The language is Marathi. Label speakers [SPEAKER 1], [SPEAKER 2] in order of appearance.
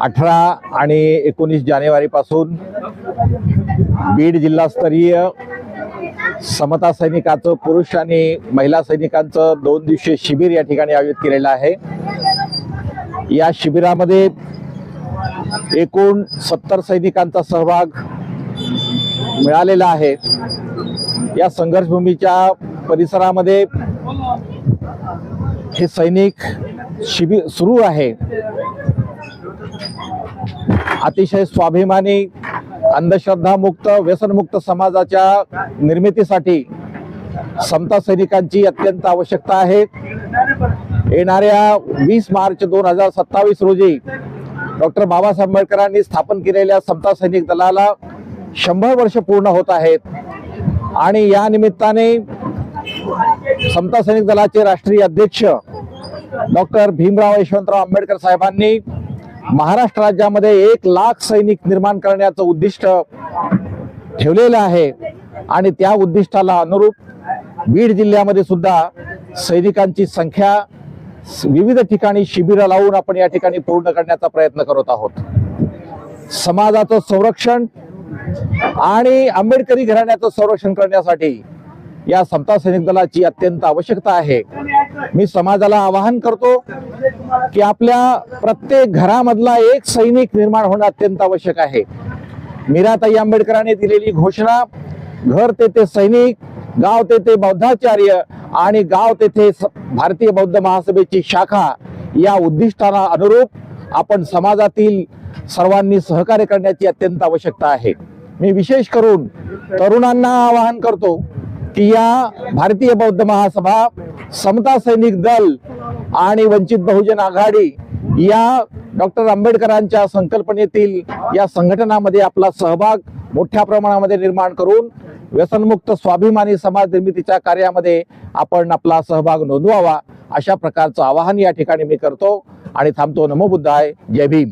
[SPEAKER 1] अठरा आणि एकोणीस जानेवारीपासून बीड जिल्हास्तरीय समता सैनिकाचं पुरुष आणि महिला सैनिकांचं दोन दिवसीय शिबिर या ठिकाणी आयोजित केलेलं आहे. या शिबिरामध्ये एकूण सत्तर सैनिकांचा सहभाग मिळालेला आहे. या संघर्षभूमीच्या परिसरामध्ये हे सैनिक शिबिर सुरू आहे. अतिशय स्वाभिमानी अंधश्रद्धामुक्त व्यसनमुक्त समाजाच्या निर्मितीसाठी समता सैनिकांची अत्यंत आवश्यकता आहे. येणाऱ्या वीस मार्च दोन हजार सत्तावीस रोजी डॉक्टर बाबासाहेब आंबेडकरांनी स्थापन केलेल्या समता सैनिक दलाला शंभर वर्ष पूर्ण होत आहेत. आणि या निमित्ताने समता सैनिक दलाचे राष्ट्रीय अध्यक्ष डॉक्टर भीमराव यशवंतराव आंबेडकर साहेबांनी महाराष्ट्र राज्यामध्ये एक लाख सैनिक निर्माण करण्याचं उद्दिष्ट ठेवलेलं आहे. आणि त्या उद्दिष्टाला अनुरूप बीड जिल्ह्यामध्ये सुद्धा सैनिकांची संख्या विविध ठिकाणी शिबिरं लावून आपण या ठिकाणी पूर्ण करण्याचा प्रयत्न करत आहोत. समाजाचं संरक्षण आणि आंबेडकरी घराण्याचं संरक्षण करण्यासाठी या समता सैनिक दलाची अत्यंत आवश्यकता आहे. मी समाजाला आवाहन करतो की आपल्या प्रत्येक घरामधला एक सैनिक निर्माण होणं अत्यंत आवश्यक आहे. मीराताई आंबेडकरांनी दिलेली घोषणा घर तेथे सैनिक गाव तेथे बौद्धाचार्य आणि गाव तेथे स- भारतीय बौद्ध महासभेची शाखा या उद्दिष्टाला अनुरूप आपण समाजातील सर्वांनी सहकार्य करण्याची अत्यंत आवश्यकता आहे. मी विशेष करून तरुणांना आवाहन करतो की या भारतीय बौद्ध महासभा समता सैनिक दल आणि वंचित बहुजन आघाडी या डॉक्टर आंबेडकरांच्या संकल्पनेतील या संघटनामध्ये आपला सहभाग मोठ्या प्रमाणामध्ये निर्माण करून व्यसनमुक्त स्वाभिमानी समाज निर्मितीच्या कार्यामध्ये आपण आपला सहभाग नोंदवावा अशा प्रकारचं आवाहन या ठिकाणी मी करतो. आणि थांबतो. नमो बुद्धाय. जय भीम.